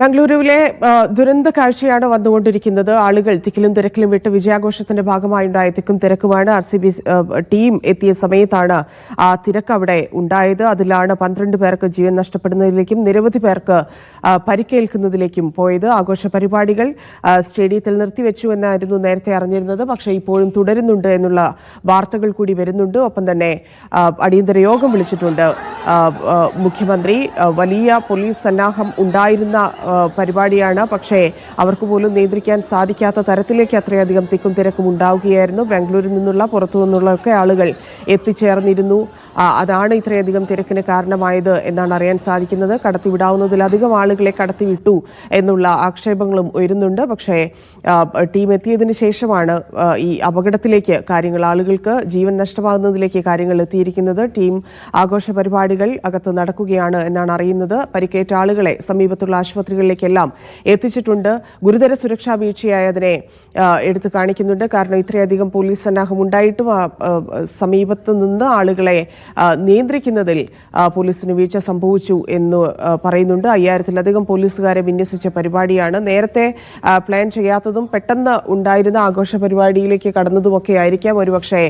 ബംഗളൂരുവിലെ ദുരന്ത കാഴ്ചയാണ് വന്നുകൊണ്ടിരിക്കുന്നത്. ആളുകൾ തിക്കിലും തിരക്കിലും വിട്ട് വിജയാഘോഷത്തിന്റെ ഭാഗമായുണ്ടായ തിക്കും തിരക്കുമാണ്. ആർ സി ബി ടീം എത്തിയ സമയത്താണ് ആ തിരക്ക് അവിടെ ഉണ്ടായത്. അതിലാണ് പന്ത്രണ്ട് പേർക്ക് ജീവൻ നഷ്ടപ്പെടുന്നതിലേക്കും നിരവധി പേർക്ക് പരിക്കേൽക്കുന്നതിലേക്കും പോയത്. ആഘോഷ പരിപാടികൾ സ്റ്റേഡിയത്തിൽ നിർത്തിവെച്ചു എന്നായിരുന്നു നേരത്തെ അറിഞ്ഞിരുന്നത്. പക്ഷേ ഇപ്പോഴും തുടരുന്നുണ്ട് എന്നുള്ള വാർത്തകൾ കൂടി വരുന്നുണ്ട്. ഒപ്പം തന്നെ അടിയന്തര യോഗം വിളിച്ചിട്ടുണ്ട്. മുഖ്യമന്ത്രി വലിയ പോലീസ് സന്നാഹം ഉണ്ടായിരുന്ന പരിപാടിയാണ്. പക്ഷേ അവർക്ക് പോലും നിയന്ത്രിക്കാൻ സാധിക്കാത്ത തരത്തിലേക്ക് അത്രയധികം തിക്കും തിരക്കും ഉണ്ടാവുകയായിരുന്നു. ബാംഗ്ലൂരിൽ നിന്നുള്ള പുറത്തു നിന്നുള്ളൊക്കെ ആളുകൾ എത്തിച്ചേർന്നിരുന്നു. അതാണ് ഇത്രയധികം തിരക്കിന് കാരണമായത് എന്നാണ് അറിയാൻ സാധിക്കുന്നത്. കടത്തിവിടാവുന്നതിലധികം ആളുകളെ കടത്തിവിട്ടു എന്നുള്ള ആക്ഷേപങ്ങളും ഉയരുന്നുണ്ട്. പക്ഷേ ടീം എത്തിയതിനു ശേഷമാണ് ഈ അപകടത്തിലേക്ക് കാര്യങ്ങൾ ആളുകൾക്ക് ജീവൻ നഷ്ടമാകുന്നതിലേക്ക് കാര്യങ്ങൾ എത്തിയിരിക്കുന്നത്. ടീം ആഘോഷ പരിപാടികൾ അകത്ത് നടക്കുകയാണ് എന്നാണ് അറിയുന്നത്. പരിക്കേറ്റ ആളുകളെ സമീപത്തുള്ള ആശുപത്രികളിലേക്കെല്ലാം എത്തിച്ചിട്ടുണ്ട്. ഗുരുതര സുരക്ഷാ വീഴ്ചയായതിനെ എടുത്തു കാണിക്കുന്നുണ്ട്. കാരണം ഇത്രയധികം പോലീസ് സന്നാഹം ഉണ്ടായിട്ടും സമീപത്ത് നിന്ന് ആളുകളെ നിയന്ത്രിക്കുന്നതിൽ പോലീസിന് വീഴ്ച സംഭവിച്ചു എന്ന് പറയുന്നുണ്ട്. അയ്യായിരത്തിലധികം പോലീസുകാരെ വിന്യസിച്ച പരിപാടിയാണ് നേരത്തെ പ്ലാൻ ചെയ്യാത്തതും പെട്ടെന്ന് ഉണ്ടായിരുന്ന ആഘോഷ പരിപാടിയിലേക്ക് കടന്നതുമൊക്കെ ആയിരിക്കാം. ഒരുപക്ഷെ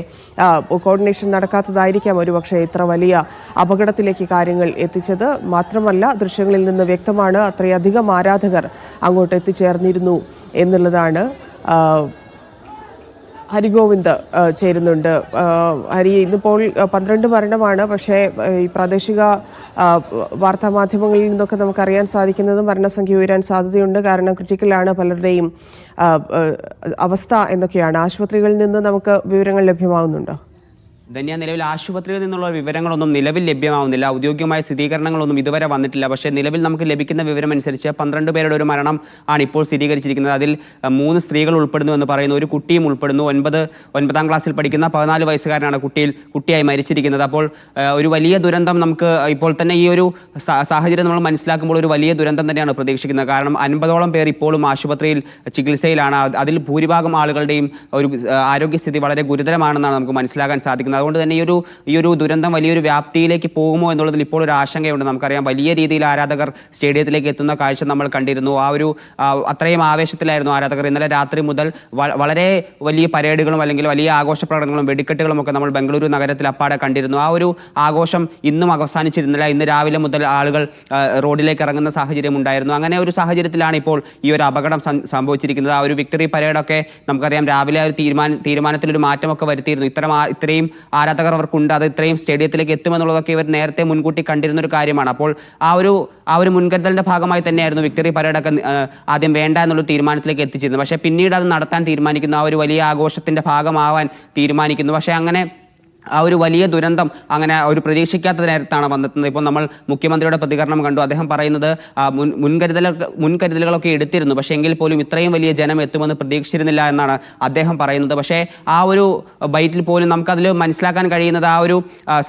കോർഡിനേഷൻ നടക്കാത്തതായിരിക്കാം. ഒരുപക്ഷെ ഇത്ര വലിയ അപകടത്തിലേക്ക് കാര്യങ്ങൾ എത്തിച്ചത്. മാത്രമല്ല ദൃശ്യങ്ങളിൽ നിന്ന് വ്യക്തമാണ് അത്രയധികം ആരാധകർ അങ്ങോട്ട് എത്തിച്ചേർന്നിരുന്നു എന്നുള്ളതാണ് ഹരിഗോവിന്ദ് ചേരുന്നുണ്ട്. ഹരി ഇന്നിപ്പോൾ പന്ത്രണ്ട് മരണമാണ്. പക്ഷേ ഈ പ്രാദേശിക വാർത്താമാധ്യമങ്ങളിൽ വാർത്താ മാധ്യമങ്ങളിൽ നിന്നൊക്കെ നമുക്കറിയാൻ സാധിക്കുന്നത് മരണസംഖ്യ ഉയരാൻ സാധ്യതയുണ്ട്. കാരണം ക്രിട്ടിക്കലാണ് പലരുടെയും അവസ്ഥ എന്നൊക്കെയാണ്. ആശുപത്രികളിൽ നിന്ന് നമുക്ക് വിവരങ്ങൾ ലഭ്യമാകുന്നുണ്ടോ ധന്യ നിലവിൽ ആശുപത്രിയിൽ നിന്നുള്ള വിവരങ്ങളൊന്നും നിലവിൽ ലഭ്യമാവുന്നില്ല. ഔദ്യോഗികമായ സ്ഥിരീകരണങ്ങളൊന്നും ഇതുവരെ വന്നിട്ടില്ല. പക്ഷേ നിലവിൽ നമുക്ക് ലഭിക്കുന്ന വിവരമനുസരിച്ച് പന്ത്രണ്ട് പേരുടെ ഒരു മരണം ആണ് ഇപ്പോൾ സ്ഥിരീകരിച്ചിരിക്കുന്നത്. അതിൽ മൂന്ന് സ്ത്രീകൾ ഉൾപ്പെടുന്നു എന്ന് പറയുന്നു. ഒരു കുട്ടിയും ഉൾപ്പെടുന്നു. ഒൻപത് ഒൻപതാം ക്ലാസ്സിൽ പഠിക്കുന്ന പതിനാല് വയസ്സുകാരനാണ് കുട്ടിയിൽ കുട്ടിയായി മരിച്ചിരിക്കുന്നത്. അപ്പോൾ ഒരു വലിയ ദുരന്തം നമുക്ക് ഇപ്പോൾ തന്നെ ഈ ഒരു സാഹചര്യം നമ്മൾ മനസ്സിലാക്കുമ്പോൾ ഒരു വലിയ ദുരന്തം തന്നെയാണ് പ്രതീക്ഷിക്കുന്നത്. കാരണം അൻപതോളം പേർ ഇപ്പോഴും ആശുപത്രിയിൽ ചികിത്സയിലാണ്. അതിൽ ഭൂരിഭാഗം ആളുകളുടെയും ഒരു ആരോഗ്യസ്ഥിതി വളരെ ഗുരുതരമാണെന്നാണ് നമുക്ക് മനസ്സിലാക്കാൻ സാധിക്കുന്നത്. അതുകൊണ്ട് തന്നെ ഈ ഒരു ഈ ഒരു ദുരന്തം വലിയൊരു വ്യാപ്തിയിലേക്ക് പോകുമോ എന്നുള്ളതിൽ ഇപ്പോൾ ഒരു ആശങ്കയുണ്ട്. നമുക്കറിയാം വലിയ രീതിയിൽ ആരാധകർ സ്റ്റേഡിയത്തിലേക്ക് എത്തുന്ന കാഴ്ച നമ്മൾ കണ്ടിരുന്നു. ആ ഒരു അത്രയും ആവേശത്തിലായിരുന്നു ആരാധകർ. ഇന്നലെ രാത്രി മുതൽ വളരെ വലിയ പരേഡുകളും അല്ലെങ്കിൽ വലിയ ആഘോഷ പ്രകടനങ്ങളും വെടിക്കെട്ടുകളും ഒക്കെ നമ്മൾ ബംഗളൂരു നഗരത്തിൽ അപ്പാടെ കണ്ടിരുന്നു. ആ ഒരു ആഘോഷം ഇന്നും അവസാനിച്ചിരുന്നില്ല. ഇന്ന് രാവിലെ മുതൽ ആളുകൾ റോഡിലേക്ക് ഇറങ്ങുന്ന സാഹചര്യം ഉണ്ടായിരുന്നു. അങ്ങനെ ഒരു സാഹചര്യത്തിലാണ് ഇപ്പോൾ ഈ ഒരു അപകടം സംഭവിച്ചിരിക്കുന്നത്. ആ ഒരു വിക്ടറി പരേഡൊക്കെ നമുക്കറിയാം രാവിലെ ആ ഒരു തീരുമാന തീരുമാനത്തിൽ ഒരു മാറ്റമൊക്കെ വരുത്തിയിരുന്നു. ഇത്തരം ഇത്രയും ആരാധകർ അവർക്കുണ്ട് അത് ഇത്രയും സ്റ്റേഡിയത്തിലേക്ക് എത്തുമെന്നുള്ളതൊക്കെ ഇവർ നേരത്തെ മുൻകൂട്ടി കണ്ടിരുന്ന ഒരു കാര്യമാണ്. അപ്പോൾ ആ ഒരു ആ ഒരു മുൻകരുതലിന്റെ ഭാഗമായി തന്നെയായിരുന്നു വിക്ടറി പരേഡൊക്കെ ആദ്യം വേണ്ട എന്നുള്ള തീരുമാനത്തിലേക്ക് എത്തിച്ചിരുന്നത്. പക്ഷേ പിന്നീട് അത് നടത്താൻ തീരുമാനിക്കുന്നു. ആ ഒരു വലിയ ആഘോഷത്തിന്റെ ഭാഗമാവാൻ തീരുമാനിക്കുന്നു. പക്ഷേ അങ്ങനെ ആ ഒരു വലിയ ദുരന്തം അങ്ങനെ ഒരു പ്രതീക്ഷിക്കാത്ത നേരത്താണ് വന്നെത്തുന്നത് ഇപ്പോൾ നമ്മൾ മുഖ്യമന്ത്രിയുടെ പ്രതികരണം കണ്ടു. അദ്ദേഹം പറയുന്നത് മുൻ മുൻകരുതലൊക്കെ മുൻകരുതലുകളൊക്കെ എടുത്തിരുന്നു. പക്ഷേ എങ്കിൽ പോലും ഇത്രയും വലിയ ജനം എത്തുമെന്ന് പ്രതീക്ഷിച്ചിരുന്നില്ല എന്നാണ് അദ്ദേഹം പറയുന്നത്. പക്ഷേ ആ ഒരു ബൈറ്റിൽ പോലും നമുക്കതിൽ മനസ്സിലാക്കാൻ കഴിയുന്നത് ആ ഒരു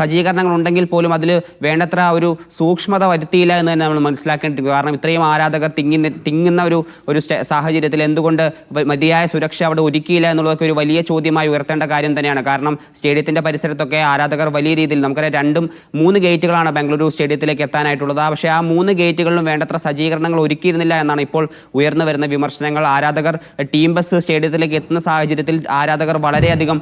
സജ്ജീകരണങ്ങൾ ഉണ്ടെങ്കിൽ പോലും അതിൽ വേണ്ടത്ര ഒരു സൂക്ഷ്മത വരുത്തിയില്ല എന്ന് തന്നെ നമ്മൾ മനസ്സിലാക്കേണ്ടിരിക്കുന്നു കാരണം ഇത്രയും ആരാധകർ തിങ്ങി തിങ്ങുന്ന ഒരു ഒരു സാഹചര്യത്തിൽ എന്തുകൊണ്ട് മതിയായ സുരക്ഷ അവിടെ ഒരുക്കിയില്ല എന്നുള്ളതൊക്കെ ഒരു വലിയ ചോദ്യമായി ഉയർത്തേണ്ട കാര്യം തന്നെയാണ്. കാരണം സ്റ്റേഡിയത്തിന്റെ പരിസരത്തൊക്കെ ആരാധകർ വലിയ രീതിയിൽ നമുക്കറിയാം രണ്ടും മൂന്ന് ഗേറ്റുകളാണ് ബംഗളൂരു സ്റ്റേഡിയത്തിലേക്ക് എത്താനായിട്ടുള്ളത്. പക്ഷേ ആ മൂന്ന് ഗേറ്റുകളിലും വേണ്ടത്ര സജ്ജീകരണങ്ങൾ ഒരുക്കിയിരുന്നില്ല എന്നാണ് ഇപ്പോൾ ഉയർന്നു വരുന്ന വിമർശനങ്ങൾ. ആരാധകർ ടീം ബസ് സ്റ്റേഡിയത്തിലേക്ക് എത്തുന്ന സാഹചര്യത്തിൽ ആരാധകർ വളരെയധികം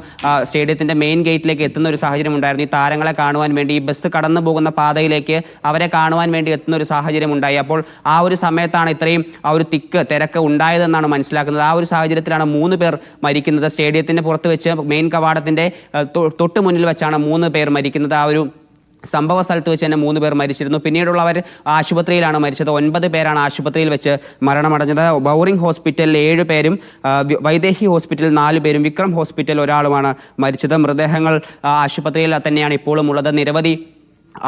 സ്റ്റേഡിയത്തിന്റെ മെയിൻ ഗേറ്റിലേക്ക് എത്തുന്ന ഒരു സാഹചര്യം ഉണ്ടായിരുന്നു. ഈ താരങ്ങളെ കാണുവാൻ വേണ്ടി ഈ ബസ് കടന്നു പോകുന്ന പാതയിലേക്ക് അവരെ കാണുവാൻ വേണ്ടി എത്തുന്ന ഒരു സാഹചര്യം ഉണ്ടായി. അപ്പോൾ ആ ഒരു സമയത്താണ് ഇത്രയും ആ ഒരു തിക്ക് തിരക്ക് ഉണ്ടായതെന്നാണ് മനസ്സിലാക്കുന്നത്. ആ ഒരു സാഹചര്യത്തിലാണ് മൂന്ന് പേർ മരിക്കുന്നത്. സ്റ്റേഡിയത്തിന്റെ പുറത്ത് വെച്ച് മെയിൻ കവാടത്തിന്റെ തൊട്ട് മുന്നിൽ വെച്ചാണ് മൂന്ന് പേർ മരിക്കുന്നത്. ആ ഒരു സംഭവ സ്ഥലത്ത് വെച്ച് തന്നെ മൂന്ന് പേർ മരിച്ചിരുന്നു. പിന്നീടുള്ളവർ ആശുപത്രിയിലാണ് മരിച്ചത്. ഒൻപത് പേരാണ് ആശുപത്രിയിൽ വെച്ച് മരണമടഞ്ഞത്. ബൗറിംഗ് ഹോസ്പിറ്റലിൽ ഏഴ് പേരും വൈദേഹി ഹോസ്പിറ്റലിൽ നാല് പേരും വിക്രം ഹോസ്പിറ്റലിൽ ഒരാളുമാണ് മരിച്ചത്. മൃതദേഹങ്ങൾ ആശുപത്രിയിൽ തന്നെയാണ് ഇപ്പോഴും ഉള്ളത്. നിരവധി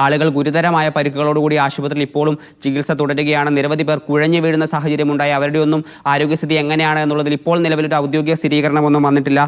ആളുകൾ ഗുരുതരമായ പരിക്കുകളോടുകൂടി ആശുപത്രിയിൽ ഇപ്പോഴും ചികിത്സ തുടരുകയാണ്. നിരവധി പേർ കുഴഞ്ഞു വീഴുന്ന സാഹചര്യമുണ്ടായി. അവരുടെ ഒന്നും ആരോഗ്യസ്ഥിതി എങ്ങനെയാണ് എന്നുള്ളതിൽ ഇപ്പോൾ നിലവിലൊരു ഔദ്യോഗിക സ്ഥിരീകരണമൊന്നും വന്നിട്ടില്ല.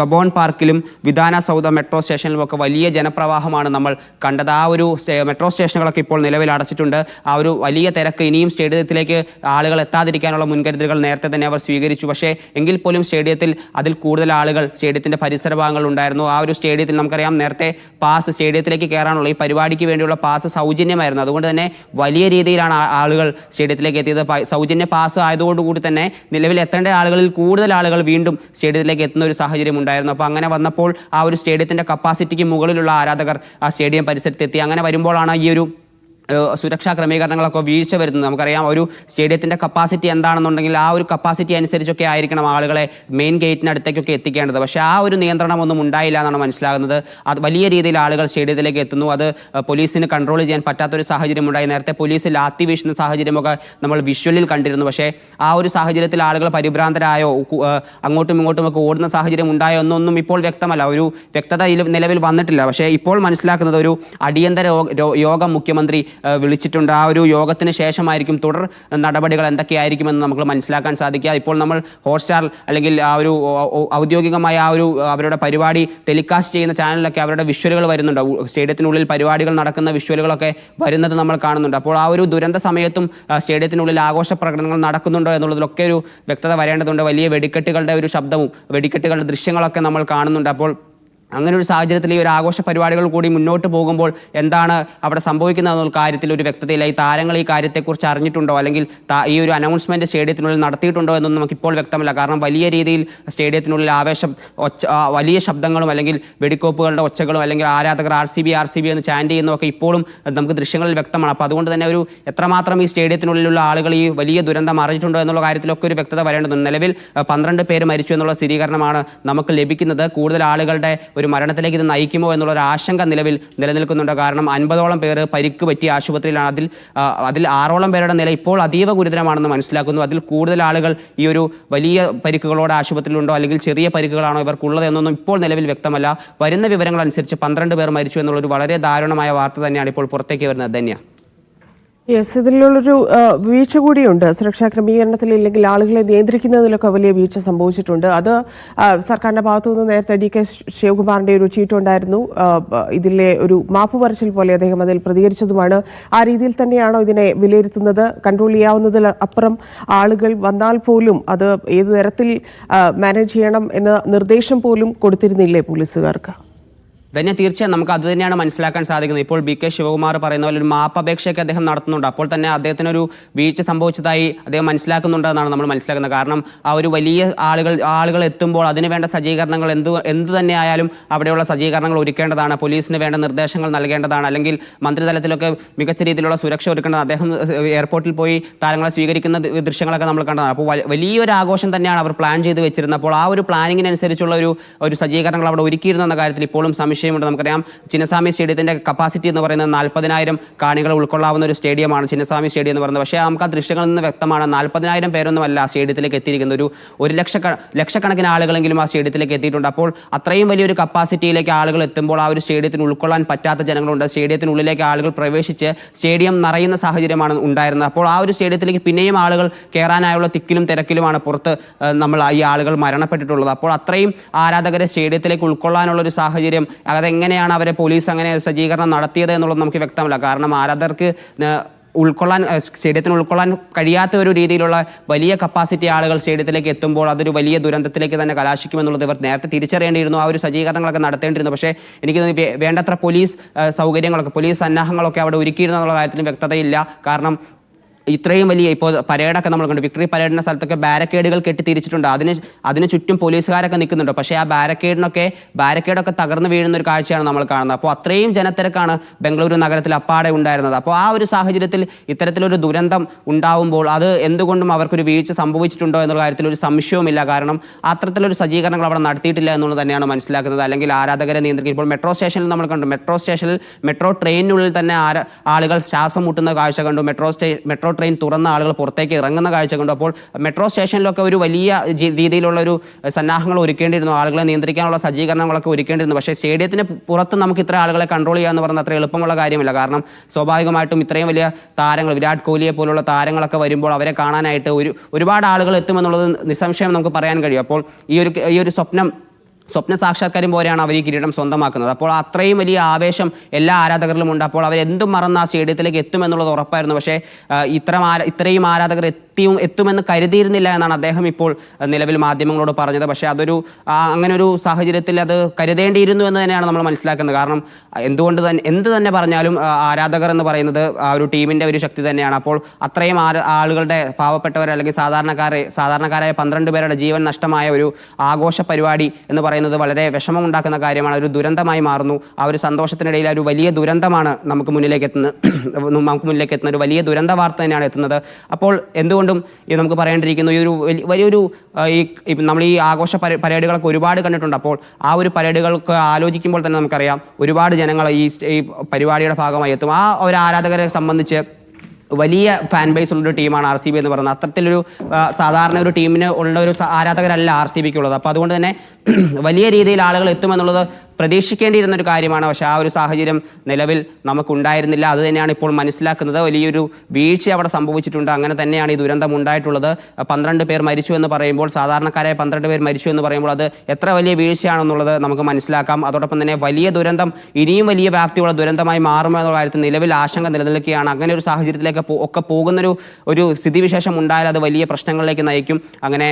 കബോൺ പാർക്കിലും വിധാന സൗദ മെട്രോ സ്റ്റേഷനിലും ഒക്കെ വലിയ ജനപ്രവാഹമാണ് നമ്മൾ കണ്ടത്. ആ ഒരു മെട്രോ സ്റ്റേഷനുകളൊക്കെ ഇപ്പോൾ നിലവിൽ അടച്ചിട്ടുണ്ട്. ആ ഒരു വലിയ തിരക്ക് ഇനിയും സ്റ്റേഡിയത്തിലേക്ക് ആളുകൾ എത്താതിരിക്കാനുള്ള മുൻകരുതലുകൾ നേരത്തെ തന്നെ അവർ സ്വീകരിച്ചു. പക്ഷേ എങ്കിൽ പോലും സ്റ്റേഡിയത്തിൽ അതിൽ കൂടുതൽ ആളുകൾ സ്റ്റേഡിയത്തിന്റെ പരിസര ഭാഗങ്ങളിൽ ഉണ്ടായിരുന്നു. ആ ഒരു സ്റ്റേഡിയത്തിൽ നമുക്കറിയാം നേരത്തെ പാസ് സ്റ്റേഡിയത്തിലേക്ക് കയറാനുള്ള ഈ പരിപാടിക്ക് വേണ്ടിയുള്ള പാസ് സൗജന്യമായിരുന്നു. അതുകൊണ്ട് തന്നെ വലിയ രീതിയിലാണ് ആളുകൾ സ്റ്റേഡിയത്തിലേക്ക് എത്തിയത്. സൗജന്യ പാസ് ആയതോടുകൂടി തന്നെ നിലവിൽ എത്തേണ്ട ആളുകളിൽ കൂടുതൽ ആളുകൾ വീണ്ടും സ്റ്റേഡിയത്തിലേക്ക് എത്തുന്ന ഒരു സാഹചര്യം ഉണ്ടായിരുന്നു. അപ്പോൾ അങ്ങനെ വന്നപ്പോൾ ആ ഒരു സ്റ്റേഡിയത്തിന്റെ കപ്പാസിറ്റിക്ക് മുകളിലുള്ള ആരാധകർ ആ സ്റ്റേഡിയം പരിസരത്തെത്തി. അങ്ങനെ വരുമ്പോഴാണ് ഈ ഒരു സുരക്ഷാ ക്രമീകരണങ്ങളൊക്കെ വീഴ്ച വരുന്നത് നമുക്കറിയാം ഒരു സ്റ്റേഡിയത്തിന്റെ കപ്പാസിറ്റി എന്താണെന്നുണ്ടെങ്കിൽ ആ ഒരു കപ്പാസിറ്റി അനുസരിച്ചൊക്കെ ആയിരിക്കണം ആളുകളെ മെയിൻ ഗേറ്റിനടുത്തേക്കൊക്കെ എത്തിക്കേണ്ടത്. പക്ഷേ ആ ഒരു നിയന്ത്രണമൊന്നും ഉണ്ടായില്ല എന്നാണ് മനസ്സിലാകുന്നത്. അത് വലിയ രീതിയിൽ ആളുകൾ സ്റ്റേഡിയത്തിലേക്ക് എത്തുന്നു. അത് പോലീസിന് കൺട്രോൾ ചെയ്യാൻ പറ്റാത്തൊരു സാഹചര്യം ഉണ്ടായി. നേരത്തെ പോലീസ് ലാത്തി വീശുന്ന സാഹചര്യമൊക്കെ നമ്മൾ വിഷ്വലിൽ കണ്ടിരുന്നു. പക്ഷേ ആ ഒരു സാഹചര്യത്തിൽ ആളുകൾ പരിഭ്രാന്തരായോ അങ്ങോട്ടും ഇങ്ങോട്ടും ഒക്കെ ഓടുന്ന സാഹചര്യം ഉണ്ടായോ എന്നൊന്നും ഇപ്പോൾ വ്യക്തമല്ല. ഒരു വ്യക്തത നിലവിൽ വന്നിട്ടില്ല. പക്ഷേ ഇപ്പോൾ മനസ്സിലാക്കുന്നത് ഒരു അടിയന്തര യോഗം മുഖ്യമന്ത്രി വിളിച്ചിട്ടുണ്ട്. ആ ഒരു യോഗത്തിന് ശേഷമായിരിക്കും തുടർ നടപടികൾ എന്തൊക്കെയായിരിക്കുമെന്ന് നമുക്ക് മനസ്സിലാക്കാൻ സാധിക്കുക. ഇപ്പോൾ നമ്മൾ ഹോട്ട്സ്റ്റാർ അല്ലെങ്കിൽ ആ ഒരു ഔദ്യോഗികമായ ആ ഒരു അവരുടെ പരിപാടി ടെലികാസ്റ്റ് ചെയ്യുന്ന ചാനലിലൊക്കെ അവരുടെ വിഷ്വലുകൾ വരുന്നുണ്ട്. സ്റ്റേഡിയത്തിനുള്ളിൽ പരിപാടികൾ നടക്കുന്ന വിഷ്വലുകളൊക്കെ വരുന്നത് നമ്മൾ കാണുന്നുണ്ട്. അപ്പോൾ ആ ഒരു ദുരന്ത സമയത്തും സ്റ്റേഡിയത്തിനുള്ളിൽ ആഘോഷ പ്രകടനങ്ങൾ നടക്കുന്നുണ്ടോ എന്നുള്ളതിലൊക്കെ ഒരു വ്യക്തത വരേണ്ടതുണ്ട്. വലിയ വെടിക്കെട്ടുകളുടെ ഒരു ശബ്ദവും വെടിക്കെട്ടുകളുടെ ദൃശ്യങ്ങളൊക്കെ നമ്മൾ കാണുന്നുണ്ട്. അപ്പോൾ അങ്ങനെ ഒരു സാഹചര്യത്തിൽ ഈ ഒരു ആഘോഷ പരിപാടികൾ കൂടി മുന്നോട്ട് പോകുമ്പോൾ എന്താണ് അവിടെ സംഭവിക്കുന്നത് എന്നുള്ള കാര്യത്തിൽ ഒരു വ്യക്തതയില്ല. ഈ താരങ്ങൾ ഈ കാര്യത്തെക്കുറിച്ച് അറിഞ്ഞിട്ടുണ്ടോ? അല്ലെങ്കിൽ ഈ ഒരു അനൗൺസ്മെന്റ് സ്റ്റേഡിയത്തിനുള്ളിൽ നടത്തിയിട്ടുണ്ടോ എന്നൊന്നും നമുക്ക് ഇപ്പോൾ വ്യക്തമല്ല. കാരണം വലിയ രീതിയിൽ സ്റ്റേഡിയത്തിനുള്ളിൽ ആവേശം ഒച്ച വലിയ ശബ്ദങ്ങളും അല്ലെങ്കിൽ വെടിക്കോപ്പുകളുടെ ഒച്ചകളും അല്ലെങ്കിൽ ആരാധകർ R C B R C B എന്ന് ചാൻഡ് ചെയ്യുന്നതൊക്കെ ഇപ്പോഴും നമുക്ക് ദൃശ്യങ്ങളിൽ വ്യക്തമാണ്. അപ്പോൾ അതുകൊണ്ട് തന്നെ ഒരു എത്രമാത്രം ഈ സ്റ്റേഡിയത്തിനുള്ളിലുള്ള ആളുകൾ ഈ വലിയ ദുരന്തം അറിഞ്ഞിട്ടുണ്ടോ എന്നുള്ള കാര്യത്തിലൊക്കെ ഒരു വ്യക്തത വരേണ്ടതുണ്ട്. നിലവിൽ പന്ത്രണ്ട് പേര് മരിച്ചു എന്നുള്ള സ്ഥിരീകരണമാണ് നമുക്ക് ലഭിക്കുന്നത്. കൂടുതൽ ആളുകളുടെ ഒരു മരണത്തിലേക്ക് ഇത് നയിക്കുമോ എന്നുള്ള ഒരു ആശങ്ക നിലവിൽ നിലനിൽക്കുന്നുണ്ട്. കാരണം അൻപതോളം പേര് പരിക്ക് പറ്റിയ ആശുപത്രിയിലാണ്. അതിൽ അതിൽ ആറോളം പേരുടെ നില ഇപ്പോൾ അതീവ ഗുരുതരമാണെന്ന് മനസ്സിലാക്കുന്നു. അതിൽ കൂടുതൽ ആളുകൾ ഈ ഒരു വലിയ പരിക്കുകളോടെ ആശുപത്രിയിലുണ്ടോ അല്ലെങ്കിൽ ചെറിയ പരിക്കുകളാണോ ഇവർക്കുള്ളത് എന്നൊന്നും ഇപ്പോൾ നിലവിൽ വ്യക്തമല്ല. വരുന്ന വിവരങ്ങൾ അനുസരിച്ച് പന്ത്രണ്ട് പേർ മരിച്ചു എന്നുള്ളൊരു വളരെ ദാരുണമായ വാർത്ത തന്നെയാണ് ഇപ്പോൾ പുറത്തേക്ക് വരുന്നത്. ധന്യ. യെസ് ഇതിലുള്ളൊരു വീഴ്ച കൂടിയുണ്ട്. സുരക്ഷാ ക്രമീകരണത്തിൽ ഇല്ലെങ്കിൽ ആളുകളെ നിയന്ത്രിക്കുന്നതിലൊക്കെ വലിയ വീഴ്ച സംഭവിച്ചിട്ടുണ്ട്. അത് സർക്കാരിന്റെ ഭാഗത്തു നിന്ന് നേരത്തെ ഡി കെ ശിവകുമാറിന്റെ ഒരു ചീറ്റ് ഉണ്ടായിരുന്നു. ഇതിലെ ഒരു മാപ്പ് പറച്ചിൽ പോലെ അദ്ദേഹം അതിൽ പ്രതികരിച്ചതുമാണ്. ആ രീതിയിൽ തന്നെയാണോ ഇതിനെ വിലയിരുത്തുന്നത്? കൺട്രോൾ ചെയ്യാവുന്നതിൽ അപ്പുറം ആളുകൾ വന്നാൽ പോലും അത് ഏത് തരത്തിൽ മാനേജ് ചെയ്യണം എന്ന നിർദ്ദേശം പോലും കൊടുത്തിരുന്നില്ലേ പോലീസുകാർക്ക്? ധന്യ തീർച്ചയായും നമുക്ക് അത് തന്നെയാണ് മനസ്സിലാക്കാൻ സാധിക്കുന്നത്. ഇപ്പോൾ ബി കെ ശിവകുമാർ പറയുന്ന പോലെ ഒരു മാപ്പപേക്ഷയൊക്കെ അദ്ദേഹം നടത്തുന്നുണ്ട്. അപ്പോൾ തന്നെ അദ്ദേഹത്തിന് ഒരു വീഴ്ച സംഭവിച്ചതായി അദ്ദേഹം മനസ്സിലാക്കുന്നുണ്ട് എന്നാണ് നമ്മൾ മനസ്സിലാക്കുന്നത്. കാരണം ആ ഒരു വലിയ ആളുകൾ ആളുകൾ എത്തുമ്പോൾ അതിന് വേണ്ട സജ്ജീകരണങ്ങൾ എന്ത് എന്ത് തന്നെ ആയാലും അവിടെയുള്ള സജ്ജീകരണങ്ങൾ ഒരുക്കേണ്ടതാണ്. പോലീസിന് വേണ്ട നിർദ്ദേശങ്ങൾ നൽകേണ്ടതാണ്. അല്ലെങ്കിൽ മന്ത്രിതലത്തിലൊക്കെ മികച്ച രീതിയിലുള്ള സുരക്ഷ ഒരുക്കേണ്ടത് അദ്ദേഹം എയർപോർട്ടിൽ പോയി താരങ്ങളെ സ്വീകരിക്കുന്ന ദൃശ്യങ്ങളൊക്കെ നമ്മൾ കണ്ടതാണ്. അപ്പോൾ വലിയൊരു ആഘോഷം തന്നെയാണ് അവർ പ്ലാൻ ചെയ്ത് വെച്ചിരുന്നത്. അപ്പോൾ ആ ഒരു പ്ലാനിങ്ങിനനുസരിച്ചുള്ള ഒരു ഒരു സജ്ജീകരണങ്ങൾ അവിടെ ഒരുക്കിയിരുന്നു എന്ന കാര്യത്തിൽ ഇപ്പോഴും സംശയമുണ്ട് നമുക്കറിയാം ചിന്നസ്വാമി സ്റ്റേഡിയത്തിന്റെ കപ്പാസിറ്റി എന്ന് പറയുന്നത് നാൽപ്പതിനായിരം കാണികൾ ഉൾക്കൊള്ളാവുന്ന ഒരു സ്റ്റേഡിയമാണ് ചിന്നസ്വാമി സ്റ്റേഡിയം എന്ന് പറയുന്നത്. പക്ഷേ നമുക്ക് ആ ദൃശ്യങ്ങളിൽ നിന്ന് വ്യക്തമാണ് നാൽപ്പതിനായിരം പേരൊന്നുമല്ല സ്റ്റേഡിയത്തിലേക്ക് എത്തിയിരിക്കുന്നത്. ഒരു ഒരു ലക്ഷ ലക്ഷക്കണക്കിന് ആളുകളെങ്കിലും ആ സ്റ്റേഡിയത്തിലേക്ക് എത്തിയിട്ടുണ്ട്. അപ്പോൾ അത്രയും വലിയൊരു കപ്പാസിറ്റിയിലേക്ക് ആളുകൾ എത്തുമ്പോൾ ആ ഒരു സ്റ്റേഡിയത്തിന് ഉൾക്കൊള്ളാൻ പറ്റാത്ത ജനങ്ങളുണ്ട്. സ്റ്റേഡിയത്തിനുള്ളിലേക്ക് ആളുകൾ പ്രവേശിച്ച് സ്റ്റേഡിയം നിറയുന്ന സാഹചര്യമാണ് ഉണ്ടായിരുന്നത്. അപ്പോൾ ആ ഒരു സ്റ്റേഡിയത്തിലേക്ക് പിന്നെയും ആളുകൾ കയറാനായുള്ള തിക്കിലും തിരക്കിലുമാണ് പുറത്ത് നമ്മൾ ഈ ആളുകൾ മരണപ്പെട്ടിട്ടുള്ളത്. അപ്പോൾ അത്രയും ആരാധകരെ സ്റ്റേഡിയത്തിലേക്ക് ഉൾക്കൊള്ളാനുള്ള ഒരു സാഹചര്യം അതെങ്ങനെയാണ് അവരെ പോലീസ് അങ്ങനെ സജ്ജീകരണം നടത്തിയത് എന്നുള്ളത് നമുക്ക് വ്യക്തമല്ല. കാരണം ആരാധകർക്ക് ഉൾക്കൊള്ളാൻ സ്റ്റേഡിയത്തിന് ഉൾക്കൊള്ളാൻ കഴിയാത്ത ഒരു രീതിയിലുള്ള വലിയ കപ്പാസിറ്റി ആളുകൾ സ്റ്റേഡിയത്തിലേക്ക് എത്തുമ്പോൾ അതൊരു വലിയ ദുരന്തത്തിലേക്ക് തന്നെ കലാശിക്കുമെന്നുള്ളത് ഇവർ നേരത്തെ തിരിച്ചറിയേണ്ടിയിരുന്നു. ആ ഒരു സജ്ജീകരണങ്ങളൊക്കെ നടത്തേണ്ടിയിരുന്നു. പക്ഷേ എനിക്ക് വേണ്ടത്ര പോലീസ് സൗകര്യങ്ങളൊക്കെ പോലീസ് സന്നാഹങ്ങളൊക്കെ അവിടെ ഒരുക്കിയിരുന്നു എന്നുള്ള കാര്യത്തിൽ വ്യക്തതയില്ല. കാരണം ഇത്രയും വലിയ ഇപ്പോൾ പരേഡൊക്കെ നമ്മൾ കണ്ടു. വിക്ടറി പരേഡിന്റെ സ്ഥലത്തൊക്കെ ബാരക്കേഡുകൾ കെട്ടി തിരിച്ചിട്ടുണ്ട്. അതിന് അതിന് ചുറ്റും പോലീസുകാരൊക്കെ നിൽക്കുന്നുണ്ട്. പക്ഷേ ആ ബാരക്കേഡിനൊക്കെ ബാരക്കേഡൊക്കെ തകർന്നു വീഴുന്ന ഒരു കാഴ്ചയാണ് നമ്മൾ കാണുന്നത്. അപ്പോൾ അത്രയും ജനത്തിരക്കാണ് ബംഗളൂരു നഗരത്തിൽ അപ്പാടെ ഉണ്ടായിരുന്നത്. അപ്പോൾ ആ ഒരു സാഹചര്യത്തിൽ ഇത്തരത്തിലൊരു ദുരന്തം ഉണ്ടാവുമ്പോൾ അത് എന്തുകൊണ്ടും അവർക്കൊരു വീഴ്ച സംഭവിച്ചിട്ടുണ്ടോ എന്നുള്ള കാര്യത്തിൽ ഒരു സംശയവുമില്ല. കാരണം അത്തരത്തിലൊരു സജ്ജീകരണങ്ങൾ അവിടെ നടത്തിയിട്ടില്ല എന്നുള്ളത് തന്നെയാണ് മനസ്സിലാക്കുന്നത്. അല്ലെങ്കിൽ ആരാധകരെ നിയന്ത്രിക്കും. ഇപ്പോൾ മെട്രോ സ്റ്റേഷനിൽ നമ്മൾ കണ്ടു. മെട്രോ സ്റ്റേഷനിൽ മെട്രോ ട്രെയിനിനുള്ളിൽ തന്നെ ആളുകൾ ശ്വാസം മുട്ടുന്ന കാഴ്ച കണ്ടു. മെട്രോ സ്റ്റേ മെട്രോ ട്രെയിൻ തുറന്ന ആളുകൾ പുറത്തേക്ക് ഇറങ്ങുന്ന കാഴ്ച കണ്ടു. അപ്പോൾ മെട്രോ സ്റ്റേഷനിലൊക്കെ ഒരു വലിയ രീതിയിലുള്ള ഒരു സന്നാഹങ്ങൾ ഒരുക്കേണ്ടിയിരുന്നു. ആളുകളെ നിയന്ത്രിക്കാനുള്ള സജ്ജീകരണങ്ങളൊക്കെ ഒരുക്കേണ്ടിയിരുന്നു. പക്ഷേ സ്റ്റേഡിയത്തിന് പുറത്ത് നമുക്ക് ഇത്ര ആളുകളെ കൺട്രോൾ ചെയ്യാന്ന് പറഞ്ഞാൽ അത്ര എളുപ്പമുള്ള കാര്യമില്ല. കാരണം സ്വാഭാവികമായിട്ടും ഇത്രയും വലിയ താരങ്ങൾ വിരാട് കോഹ്ലിയെ പോലുള്ള താരങ്ങളൊക്കെ വരുമ്പോൾ അവരെ കാണാനായിട്ട് ഒരു ഒരുപാട് ആളുകൾ എത്തുമെന്നുള്ളത് നിസ്സംശയം നമുക്ക് പറയാൻ കഴിയും. അപ്പോൾ ഈ ഒരു ഈ ഒരു സ്വപ്നം സ്വപ്ന സാക്ഷാത്കാരം പോലെയാണ് അവർ ഈ കിരീടം സ്വന്തമാക്കുന്നത്. അപ്പോൾ അത്രയും വലിയ ആവേശം എല്ലാ ആരാധകരിലും ഉണ്ട് അപ്പോൾ അവർ മറന്ന് ആ സ്റ്റേഡിയത്തിലേക്ക് എത്തുമെന്നുള്ളത് ഉറപ്പായിരുന്നു. പക്ഷേ ഇത്ര ഇത്രയും ആരാധകർ എത്തിയും എത്തുമെന്ന് കരുതിയിരുന്നില്ല എന്നാണ് അദ്ദേഹം ഇപ്പോൾ നിലവിൽ മാധ്യമങ്ങളോട് പറഞ്ഞത്. പക്ഷേ അതൊരു അങ്ങനെ ഒരു സാഹചര്യത്തിൽ അത് കരുതേണ്ടിയിരുന്നു എന്ന് തന്നെയാണ് നമ്മൾ മനസ്സിലാക്കുന്നത്. കാരണം എന്തുകൊണ്ട് തന്നെ എന്ത് തന്നെ പറഞ്ഞാലും ആരാധകർ എന്ന് പറയുന്നത് ആ ഒരു ടീമിന്റെ ഒരു ശക്തി തന്നെയാണ്. അപ്പോൾ അത്രയും ആളുകളുടെ പാവപ്പെട്ടവർ അല്ലെങ്കിൽ സാധാരണക്കാരെ സാധാരണക്കാരായ പന്ത്രണ്ട് പേരുടെ ജീവൻ നഷ്ടമായ ഒരു ആഘോഷ പരിപാടി എന്ന് പറയുന്നത് വളരെ വിഷമമുണ്ടാക്കുന്ന കാര്യമാണ്. ഒരു ദുരന്തമായി മാറുന്നു. ആ ഒരു സന്തോഷത്തിനിടയിൽ ഒരു വലിയ ദുരന്തമാണ് നമുക്ക് മുന്നിലേക്ക് എത്തുന്നത് നമുക്ക് മുന്നിലേക്ക് എത്തുന്ന ഒരു വലിയ ദുരന്ത വാർത്ത തന്നെയാണ് എത്തുന്നത്. അപ്പോൾ എന്തുകൊണ്ടും ഇത് നമുക്ക് പറയേണ്ടിയിരിക്കുന്നു ഈ ഒരു വലി- വലിയൊരു ഈ നമ്മൾ ഈ ആഘോഷ പരി- പരേഡുകളൊക്കെ ഒരുപാട് കണ്ടിട്ടുണ്ട്. അപ്പോൾ ആ ഒരു പരേഡുകൾക്ക് ആലോചിക്കുമ്പോൾ തന്നെ നമുക്കറിയാം ഒരുപാട് ജനങ്ങൾ ഈ പരിപാടിയുടെ ഭാഗമായി എത്തും. ആ ഒരു ആരാധകരെ സംബന്ധിച്ച് വലിയ ഫാൻ ബേസ് ഉള്ള ഒരു ടീമാണ് ആർ സി ബി എന്ന് പറയുന്നത്. അത്തരത്തിലൊരു സാധാരണ ഒരു ടീമിന് ഉള്ള ഒരു ആരാധകരല്ല ആർ സി ബിക്ക് ഉള്ളത്. അപ്പോൾ അതുകൊണ്ട് തന്നെ വലിയ രീതിയിൽ ആളുകൾ എത്തുമെന്നുള്ളത് പ്രതീക്ഷിക്കേണ്ടിയിരുന്ന ഒരു കാര്യമാണ്. പക്ഷേ ആ ഒരു സാഹചര്യം നിലവിൽ നമുക്കുണ്ടായിരുന്നില്ല. അത് തന്നെയാണ് ഇപ്പോൾ മനസ്സിലാക്കുന്നത്. വലിയൊരു വീഴ്ച അവിടെ സംഭവിച്ചിട്ടുണ്ട്. അങ്ങനെ തന്നെയാണ് ഈ ദുരന്തം ഉണ്ടായിട്ടുള്ളത്. പന്ത്രണ്ട് പേർ മരിച്ചു എന്ന് പറയുമ്പോൾ സാധാരണക്കാരായ പന്ത്രണ്ട് പേർ മരിച്ചു എന്ന് പറയുമ്പോൾ അത് എത്ര വലിയ വീഴ്ചയാണെന്നുള്ളത് നമുക്ക് മനസ്സിലാക്കാം. അതോടൊപ്പം തന്നെ വലിയ ദുരന്തം ഇനിയും വലിയ വ്യാപ്തിയുള്ള ദുരന്തമായി മാറുമോ എന്നുള്ള കാര്യത്തിൽ നിലവിൽ ആശങ്ക നിലനിൽക്കുകയാണ്. അങ്ങനെ ഒരു സാഹചര്യത്തിലേക്ക് ഒക്കെ പോകുന്നൊരു ഒരു സ്ഥിതിവിശേഷം ഉണ്ടായാൽ അത് വലിയ പ്രശ്നങ്ങളിലേക്ക് നയിക്കും. അങ്ങനെ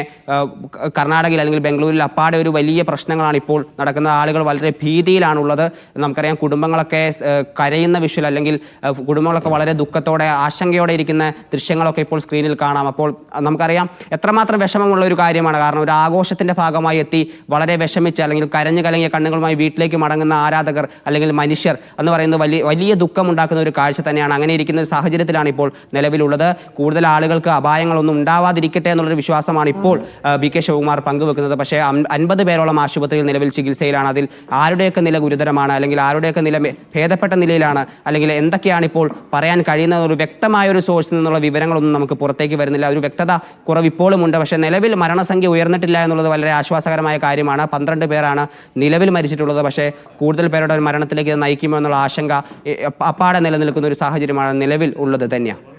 കർണാടകയിൽ അല്ലെങ്കിൽ ബംഗളൂരിൽ അപ്പാടെ ഒരു വലിയ പ്രശ്നങ്ങളാണ് ഇപ്പോൾ നടക്കുന്നത്. ആളുകൾ വളരെ ഭീതിയിലാണുള്ളത്. നമുക്കറിയാം കുടുംബങ്ങളൊക്കെ കരയുന്ന വിഷ്വൽ അല്ലെങ്കിൽ ആ, കുടുംബങ്ങളൊക്കെ വളരെ ദുഃഖത്തോടെ ആശങ്കയോടെ ഇരിക്കുന്ന ദൃശ്യങ്ങളൊക്കെ ഇപ്പോൾ സ്ക്രീനിൽ കാണാം. അപ്പോൾ നമുക്കറിയാം എത്രമാത്രം വിഷമമുള്ള ഒരു കാര്യമാണ്. കാരണം ഒരു ആഘോഷത്തിന്റെ ഭാഗമായി എത്തി വളരെ വിഷമിച്ച് അല്ലെങ്കിൽ കരഞ്ഞു കലങ്ങിയ കണ്ണുകളുമായി വീട്ടിലേക്ക് മടങ്ങുന്ന ആരാധകർ അല്ലെങ്കിൽ മനുഷ്യർ എന്ന് പറയുന്നത് വലിയ വലിയ ദുഃഖം ഉണ്ടാക്കുന്ന ഒരു കാഴ്ച തന്നെയാണ്. അങ്ങനെ ഇരിക്കുന്ന ഒരു സാഹചര്യത്തിലാണ് ഇപ്പോൾ നിലവിലുള്ളത്. കൂടുതൽ ആളുകൾക്ക് അപായങ്ങളൊന്നും ഉണ്ടാവാതിരിക്കട്ടെ എന്നുള്ളൊരു വിശ്വാസമാണ് ഇപ്പോൾ ബി കെ ശിവകുമാർ പങ്കുവെക്കുന്നത്. പക്ഷേ അൻപത് പേരോളം ആശുപത്രിയിൽ നിലവിൽ ചികിത്സയിലാണ്. അതിൽ ആരുടെയൊക്കെ നില ഗുരുതരമാണ് അല്ലെങ്കിൽ ആരുടെയൊക്കെ നില ഭേദപ്പെട്ട നിലയിലാണ് അല്ലെങ്കിൽ എന്തൊക്കെയാണ് ഇപ്പോൾ പറയാൻ കഴിയുന്ന ഒരു വ്യക്തമായ ഒരു സോഴ്സിൽ നിന്നുള്ള വിവരങ്ങളൊന്നും നമുക്ക് പുറത്തേക്ക് വരുന്നില്ല. ഒരു വ്യക്തത കുറവ് ഇപ്പോഴും ഉണ്ട്. പക്ഷേ നിലവിൽ മരണസംഖ്യ ഉയർന്നിട്ടില്ല എന്നുള്ളത് വളരെ ആശ്വാസകരമായ കാര്യമാണ്. പന്ത്രണ്ട് പേരാണ് നിലവിൽ മരിച്ചിട്ടുള്ളത്. പക്ഷേ കൂടുതൽ പേരുടെ മരണത്തിലേക്ക് നയിക്കുമോ എന്നുള്ള ആശങ്ക അപ്പാടെ നിലനിൽക്കുന്ന ഒരു സാഹചര്യമാണ് നിലവിൽ ഉള്ളത് തന്നെയാണ്